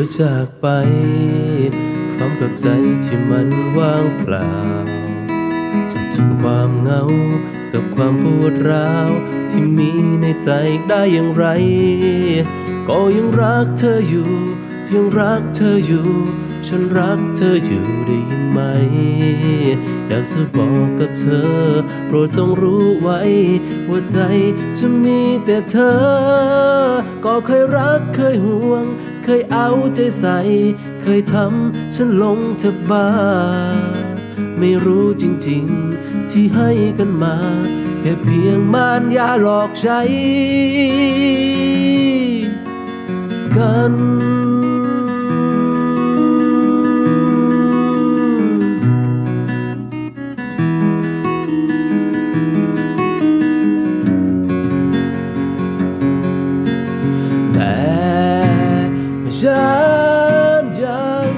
อจากไป พร้อมกับใจที่มันว่างเปล่าจะทนความเหงา กับความปวดร้าว ที่มีในใจได้อย่างไร ก็ยังรักเธออยู่ ยังรักเธออยู่ ฉันรักเธออยู่ได้ยินไหม อยากจะบอกกับเธอ โปรดจงรู้ไว้ ว่าใจจะมีแต่เธอ ก็เคยรักเคยห่วง เคยเอาใจใส่ เคยทำฉันลงเธอบ้า ไม่รู้จริงๆ ที่ให้กันมา แค่เพียงมารยาหลอกใช้กัน ฉันยัง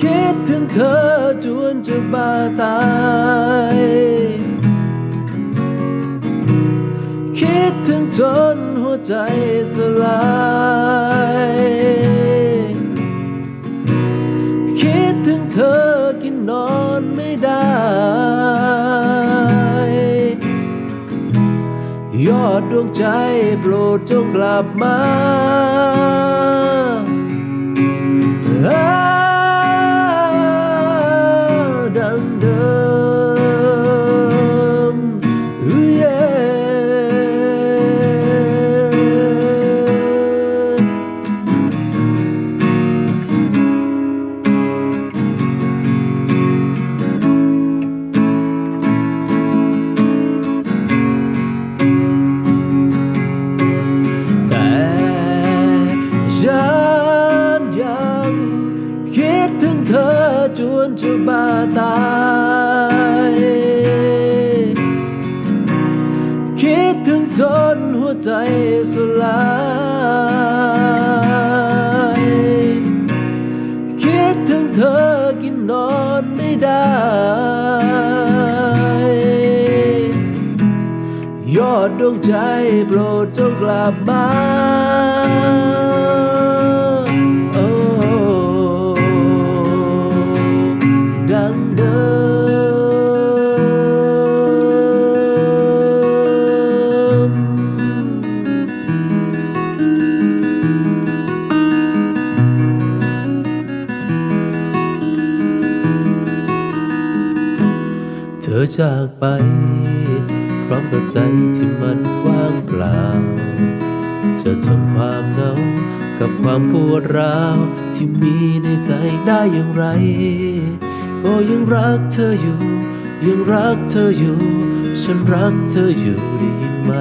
คิดถึงเธอจนจะบ้าตาย คิดถึงจนหัวใจสลายคิดถึงเธอกินนอนไม่ได้ ยอดดวงใจโปรดจงกลับมา อ่ งเธอจนจะบาตายคิดถึงจนหัวใจสลายคิดถึงเธอกินนอนไม่ได้ยอดดวงใจโปรดจงกลับมาโอจากไป พร้อมกับใจที่มันว่างเปล่า จะทนความเหงากับความปวดร้าวที่มีในใจได้อย่างไร ก็ยังรักเธออยู่ ยังรักเธออยู่ ฉันรักเธออยู่ได้ยินไหม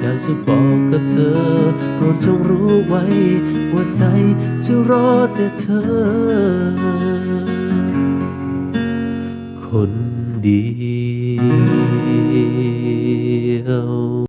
อยากจะบอกกับเธอโปรดจงรู้ไว้ ว่าใจจะรอแต่เธอ คนดี